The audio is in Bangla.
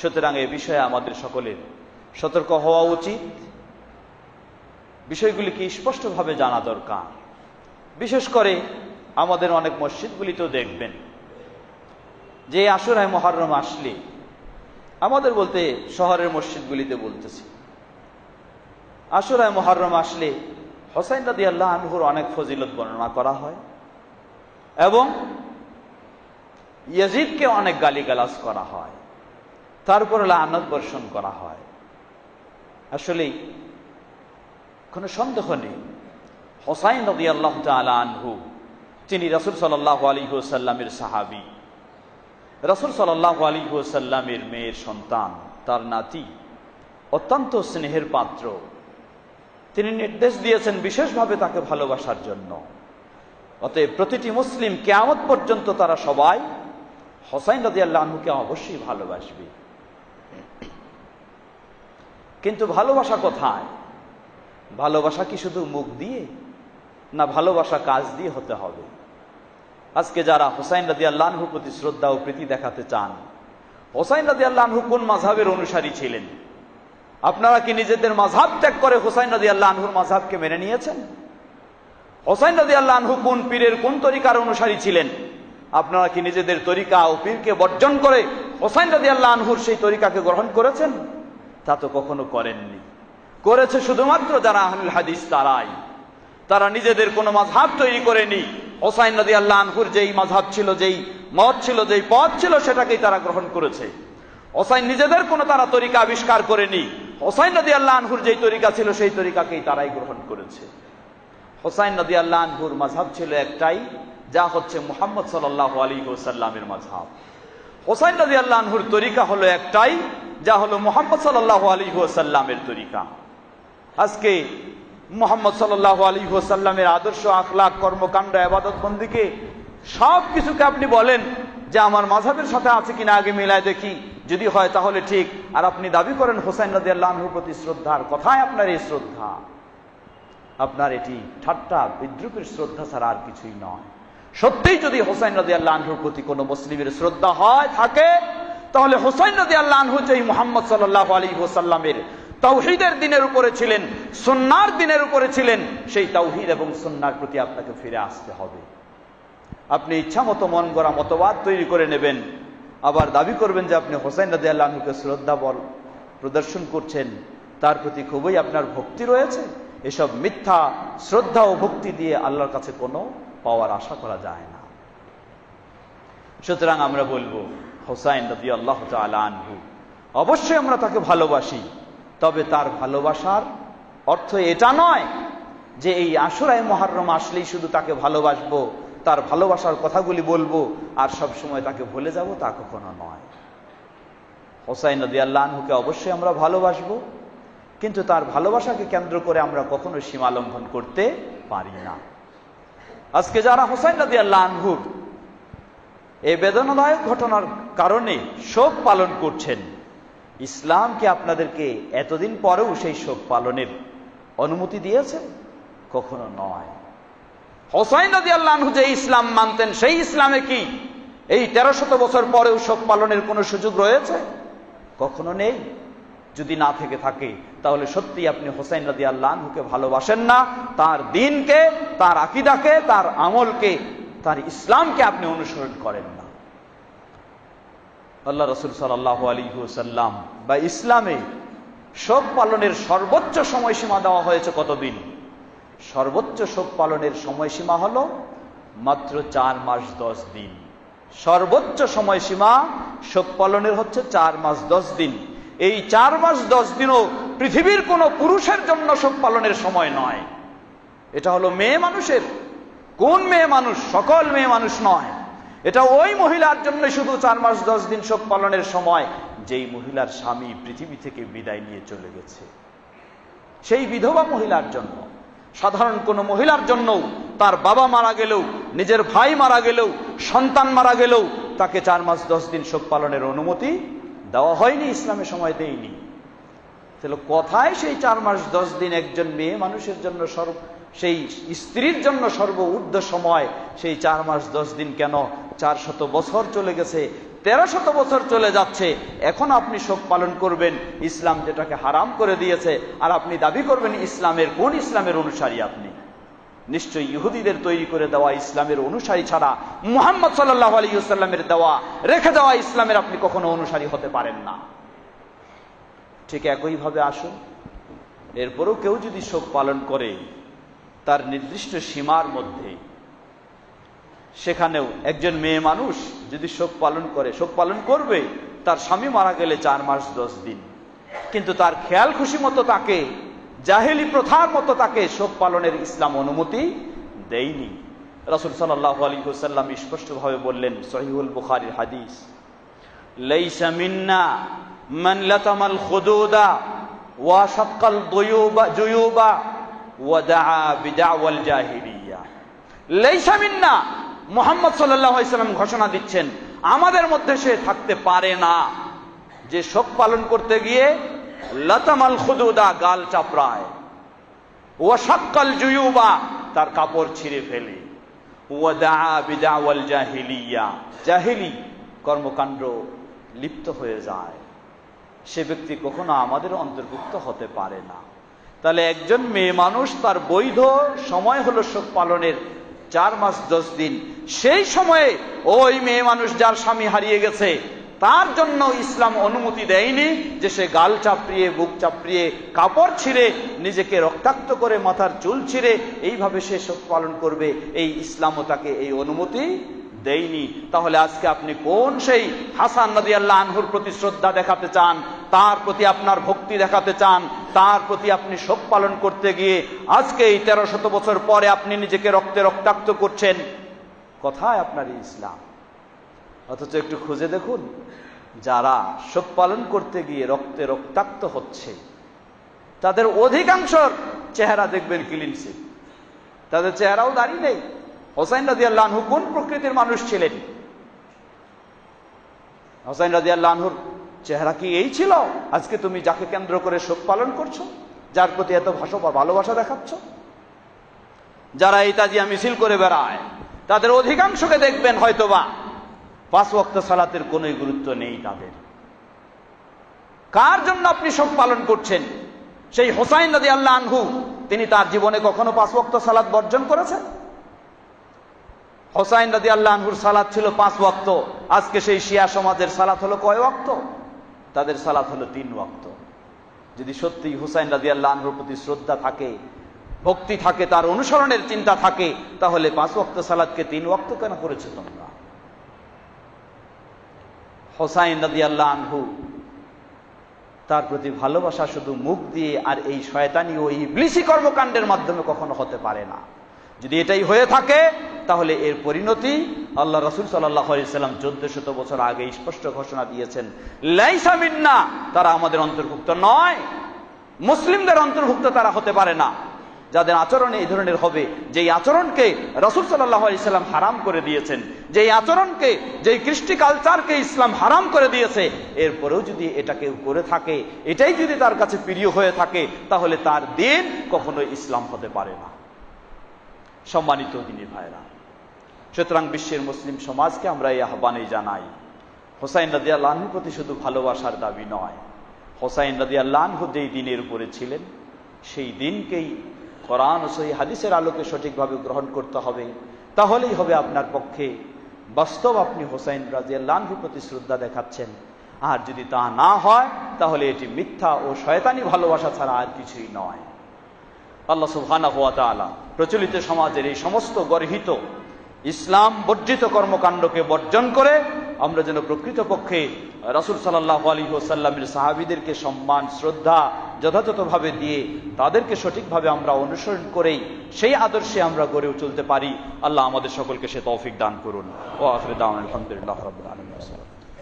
সুতরাং এ বিষয়ে আমাদের সকলের সতর্ক হওয়া উচিত। বিষয়গুলিকে স্পষ্টভাবে জানা দরকার। বিশেষ করে আমাদের অনেক মসজিদগুলিতেও দেখবেন যে আশুরায় মহারম আসলে আমাদের বলতে শহরের মসজিদগুলিতে বলতেছি। আশুরায় মহারম আসলে হোসাইন রাদি আল্লাহ আনহুর অনেক ফজিলত বর্ণনা করা হয় এবং ইয়াজিদকে অনেক গালিগালাজ করা হয়। তারপর আনন্দ বর্ষণ করা হয়। আসলেই কোনো সন্দেহ নেই। হোসাইন রদি আল্লাহ আনহু, তিনি রসুল সাল্লাহ আলী সাল্লামের সাহাবি। রসুল সাল্লাহ আলী সাল্লামের মেয়ের সন্তান, তার নাতি অত্যন্ত স্নেহের পাত্র। তিনি নির্দেশ দিয়েছেন বিশেষভাবে তাকে ভালোবাসার জন্য। অতএব প্রতিটি মুসলিম কেয়ামত পর্যন্ত তারা সবাই হোসাইন রদি আল্লাহকে অবশ্যই ভালোবাসবে। কিন্তু ভালোবাসা কোথায়? ভালোবাসা কি শুধু মুখ দিয়ে? না ভালোবাসা কাজ দিয়ে হতে হবে? আজকে যারা হোসাইন রাজি আল্লাহর প্রতি শ্রদ্ধা ও প্রীতি দেখাতে চান, হোসাইন রাজি আল্লাহু কোন মাঝাবের অনুসারী ছিলেন? আপনারা কি নিজেদের মাঝাব ত্যাগ করে হোসাইন রাজি আল্লাহর মাঝাবকে মেনে নিয়েছেন? হোসাইন রাজি আল্লাহু কোন পীরের কোন তরিকার অনুসারী ছিলেন? আপনারা কি নিজেদের তরিকা ও পীরকে বর্জন করে হোসাইন রাজি আল্লাহর সেই তরিকাকে গ্রহণ করেছেন? তা তো কখনো করেননি। করেছে শুধুমাত্র যারা আহলুল হাদিস তারাই। তারা নিজেদের কোনো মাঝহাব তৈরি করেনি। হোসাইন নদী আল্লাহ আনহুর যেই মাঝহাব ছিল, যেই মত ছিল, যেই পথ ছিল, সেটাকেই তারা গ্রহণ করেছে। হোসাইন নিজেদের কোনো তারা তরিকা আবিষ্কার করেনি। হোসাইন নদী আল্লাহ আনহুর যেই তরিকা ছিল, সেই তরিকাকেই তারাই গ্রহণ করেছে। হোসাইন নদী আল্লাহ আনহুর মাঝহাব ছিল একটাই যা হচ্ছে মোহাম্মদ সাল্লাহ আলী হোসাল্লামের মাঝহাব হোসাইন নদী আল্লাহ আনহুর তরিকা হলো একটাই, যা হলো মোহাম্মদ সাল্লাহ আলী হোসাল্লামের তরিকা। আজকে মোহাম্মদ সাল্লাহ আলী হোসাল্লামের আদর্শ, আখলাখ, কর্মকাণ্ড আবাদত বন্দিকে সব কিছুকে আপনি বলেন যে আমার মাঝাবের সাথে আছে কিনা আগে মিলায় দেখি। যদি হয় তাহলে ঠিক। আর আপনি দাবি করেন হোসাইন রাজি আল্লাহর প্রতি শ্রদ্ধার কথায় আপনার এই শ্রদ্ধা। আপনার এটি ঠাট্টা, বিদ্রুপের শ্রদ্ধা ছাড়া আর কিছুই নয়। সত্যিই যদি হোসাইন রাজি আল্লাহর প্রতি কোনো মুসলিমের শ্রদ্ধা হয়, থাকে, তাহলে হোসাইন রাজি আল্লাহ যেই মোহাম্মদ সাল্লাহ আলী হোসাল্লামের তৌহিদের দিনের উপরে ছিলেন সন্ন্যার দিনের উপরে ছিলেন, সেই তৌহিদ এবং সন্ন্যার প্রতি আপনাকে ফিরে আসতে হবে। আপনি ইচ্ছা মতো মন গড়া মতবাদ তৈরি করে নেবেন। আবার দাবি করবেন যে আপনি হোসাইন রাজি আল্লাহকে শ্রদ্ধা বল, প্রদর্শন করছেন। তার প্রতি খুবই আপনার ভক্তি রয়েছে। এসব মিথ্যা, শ্রদ্ধা ও ভক্তি দিয়ে আল্লাহর কাছে কোনো পাওয়ার আশা করা যায় না। সুতরাং আমরা বলব, হোসাইন রদি আল্লাহ আনহু, অবশ্যই আমরা তাকে ভালোবাসি, তবে তার ভালোবাসার অর্থ এটা নয় যে এই আশুরায় মহারম আসলেই শুধু তাকে ভালোবাসবো, তার ভালোবাসার কথাগুলি বলব আর সব সময় তাকে ভুলে যাব তা কখনো নয়। হোসাইন নদী আল্লাহকে অবশ্যই আমরা ভালোবাসবো, কিন্তু তার ভালোবাসাকে কেন্দ্র করে আমরা কখনো সীমা লঙ্ঘন করতে পারি না। আজকে যারা হোসাইন নদী আল্লাহর এই বেদনাদায়ক ঘটনার কারণে শোক পালন করছেন। ইসলাম কি আপনাদেরকে এতদিন পরেও সেই শোক পালনের অনুমতি দিয়েছে? কখনো নয়। হোসাইন নদী আল্লাহ যে ইসলাম মানতেন, সেই ইসলামে কি এই তেরো শত বছর পরেও শোক পালনের কোনো সুযোগ রয়েছে? কখনো নেই। যদি না থেকে থাকে, তাহলে সত্যি আপনি হোসাইন নদী আল্লাহকে ভালোবাসেন না, তার দিনকে তার আকিদাকে, তার আমলকে, তার ইসলামকে আপনি অনুসরণ করেন না। আল্লাহ রসুল সাল্লাহ আলী সাল্লাম বা ইসলামে শোক পালনের সর্বোচ্চ সময়সীমা দেওয়া হয়েছে কতদিন? সর্বোচ্চ শোক পালনের সময়সীমা হল মাত্র চার মাস দশ দিন। সর্বোচ্চ সময়সীমা শোক পালনের হচ্ছে চার মাস দশ দিন। এই চার মাস দশ দিনও পৃথিবীর কোনো পুরুষের জন্য শোক পালনের সময় নয়। এটা হলো মেয়ে মানুষের। কোন মেয়ে মানুষ? সকল মেয়ে মানুষ নয়। এটা ওই মহিলার জন্য শুধু চার মাস, দশ দিন শোক পালনের সময় যেই মহিলার স্বামী পৃথিবী থেকে বিদায় নিয়ে চলে গেছে। সেই বিধবা মহিলার জন্য। সাধারণ কোনো মহিলার জন্য তার বাবা মারা গেলেও, নিজের ভাই মারা গেলেও, সন্তান মারা গেলেও তাকে চার মাস, দশ দিন শোক পালনের অনুমতি দেওয়া হয়নি ইসলামের সময় দেয়নি। তাহলে কথায় সেই চার মাস, দশ দিন একজন মেয়ে মানুষের জন্য সর্ব সেই স্ত্রীর জন্য সর্ব ঊর্ধ্ব সময়, সেই চার মাস, দশ দিন কেন? চার শত বছর চলে গেছে, তেরো শত বছর চলে যাচ্ছে। এখন আপনি শোক পালন করবেন, ইসলাম যেটাকে হারাম করে দিয়েছে, আর আপনি দাবি করবেন ইসলামের কোন ইসলামের অনুসারী আপনি? নিশ্চয়ই ইহুদিদের তৈরি করে দেওয়া ইসলামের অনুসারী ছাড়া মুহাম্মদ সাল্লাহ আলী দেওয়া, রেখে দেওয়া ইসলামের আপনি কখনো অনুসারী হতে পারেন না। ঠিক একইভাবে আসুন, এরপরও কেউ যদি শোক পালন করে তার নির্দিষ্ট সীমার মধ্যে। সেখানেও একজন মেয়ে মানুষ যদি শোক পালন করে, শোক পালন করবে, তার স্বামী মারা গেলে চার মাস, দশ দিন। কিন্তু তার খেয়াল খুশি মতো তাকে, জাহেলি প্রথার মতো তাকে শোক পালনের ইসলাম অনুমতি দেয়নি। রসুল সাল্লাহ আলী হুসাল্লাম স্পষ্টভাবে বললেন সহিউল বুখারির হাদিস, লাইসা মান লাতামাল খুদুদা ওয়া দুয়ুবা, জুয়ুবা। মুহাম্মদ ঘোষণা দিচ্ছেন, আমাদের মধ্যে সে থাকতে পারে না। যে শোক পালন করতে গিয়ে লতামাল খুদুদা গাল চাপড়ায়। ও সাক্কাল জুয়ুবা, তার কাপড় ছিঁড়ে ফেলে। কর্মকাণ্ড লিপ্ত হয়ে যায়। সে ব্যক্তি কখনো আমাদের অন্তর্ভুক্ত হতে পারে না। তাহলে একজন মেয়ে মানুষ তার বৈধ সময় হলো শোক পালনের চার মাস দশ দিন। সেই সময়ে ওই মেয়ে মানুষ যার স্বামী হারিয়ে গেছে, তার জন্য ইসলাম অনুমতি দেয়নি যে সে গাল চাপড়িয়ে, বুক চাপড়িয়ে, কাপড় ছিঁড়ে, নিজেকে রক্তাক্ত করে মাথার চুল ছিঁড়ে, এইভাবে সে শোক পালন করবে। এই ইসলামও তাকে এই অনুমতি দেয়নি। তাহলে আজকে আপনি কোন সেই হাসান নদী আল্লাহ আনহুর প্রতি শ্রদ্ধা দেখাতে চান, তার প্রতি আপনার ভক্তি দেখাতে চান তার প্রতি আপনি শোক পালন করতে গিয়ে আজকে এই তেরো শত বছর পরে আপনি নিজেকে রক্তে রক্তাক্ত করছেন। কথায় আপনার ইসলাম। অথচ একটু খুঁজে দেখুন, যারা শোক পালন করতে গিয়ে রক্তে রক্তাক্ত হচ্ছে, তাদের অধিকাংশর চেহারা দেখবেন ক্লিনসি তাদের চেহারাও দাঁড়িয়ে নেই। হোসাইন রাজি আল্লাহু কোন প্রকৃতির মানুষ ছিলেন? হোসাইন রাজি আল্লাহুর চেহারা কি এই ছিল? আজকে তুমি যাকে কেন্দ্র করে শোক পালন করছ, যার প্রতি এত ভাষা ভালোবাসা দেখাচ্ছ? যারা এই তাজিয়া মিছিল করে বেড়ায়, তাদের অধিকাংশকে দেখবেন হয়তোবা পাঁচ ওয়াক্ত সালাতের কোন গুরুত্ব নেই তাদের। কার জন্য আপনি শোক পালন করছেন? সেই হোসাইন নদী আল্লাহ আনহু, তিনি তার জীবনে কখনো পাঁচ ওয়াক্ত সালাত বর্জন করেছেন? হোসাইন নদী আল্লাহ আনহুর সালাত ছিল পাঁচ ওয়াক্ত, আজকে সেই শিয়া সমাজের সালাত হলো কয় ওয়াক্ত? তাদের সালাত হলো তিন ওয়াক্ত। যদি সত্যি হুসাইন রাজি আল্লাহ আনহুর প্রতি শ্রদ্ধা থাকে, ভক্তি থাকে, তার অনুসরণের চিন্তা থাকে, তাহলে পাঁচ ওয়াক্ত সালাদকে তিন ওয়াক্ত কেন করেছে তোমরা? হোসাইন নদী আল্লাহ আনহু তার প্রতি ভালোবাসা শুধু মুখ দিয়ে আর এই শয়তানি ও ইবলিসি কর্মকাণ্ডের মাধ্যমে কখনো হতে পারে না। যদি এটাই হয়ে থাকে তাহলে এর পরিণতি আল্লাহ রসুল সাল্লাম চোদ্দ শত বছর আগে স্পষ্ট ঘোষণা দিয়েছেন। লাইসামিন্না তারা আমাদের অন্তর্ভুক্ত নয়। মুসলিমদের অন্তর্ভুক্ত তারা হতে পারে না। যাদের আচরণে এই ধরনের হবে, যেই আচরণকে রসুল সাল্লাম হারাম করে দিয়েছেন, যেই আচরণকে, যেই কৃষ্টি কালচারকে ইসলাম হারাম করে দিয়েছে, এরপরেও যদি এটা কেউ করে থাকে, এটাই যদি তার কাছে প্রিয় হয়ে থাকে, তাহলে তার দিন কখনো ইসলাম হতে পারে না। সম্মানিত দিনী ভাইরা, সুতরাং বিশ্বের মুসলিম সমাজকে আমরা এই আহ্বানে জানাই, হোসাইন রাজি আল্লাহর প্রতি শুধু ভালোবাসার দাবি নয়। হোসাইন রাজি আল্লাহ যেই দিনের উপরে ছিলেন, সেই দিনকেই কোরআন ও সহি হাদিসের আলোকে সঠিকভাবে গ্রহণ করতে হবে। তাহলেই হবে আপনার পক্ষে বাস্তব আপনি হোসাইন রাজিয়াল্লাহর প্রতি শ্রদ্ধা দেখাচ্ছেন। আর যদি তা না হয়, তাহলে এটি মিথ্যা ও শয়তানি ভালোবাসা ছাড়া আর কিছুই নয়। আল্লাহ সুবহানা হুয়া তালা প্রচলিত সমাজের এই সমস্ত গর্হিত ইসলাম বর্জিত কর্মকাণ্ডকে বর্জন করে আমরা যেন প্রকৃতপক্ষে রাসুল সাল্লাহ আলী ওসাল্লামের সাহাবিদেরকে সম্মান, শ্রদ্ধা যথাযথভাবে দিয়ে তাদেরকে সঠিকভাবে আমরা অনুসরণ করেই সেই আদর্শে আমরা গড়ে চলতে পারি। আল্লাহ আমাদের সকলকে সে তৌফিক দান করুন। ও আফরিদ আলহামদুলিল্লাহ রবিন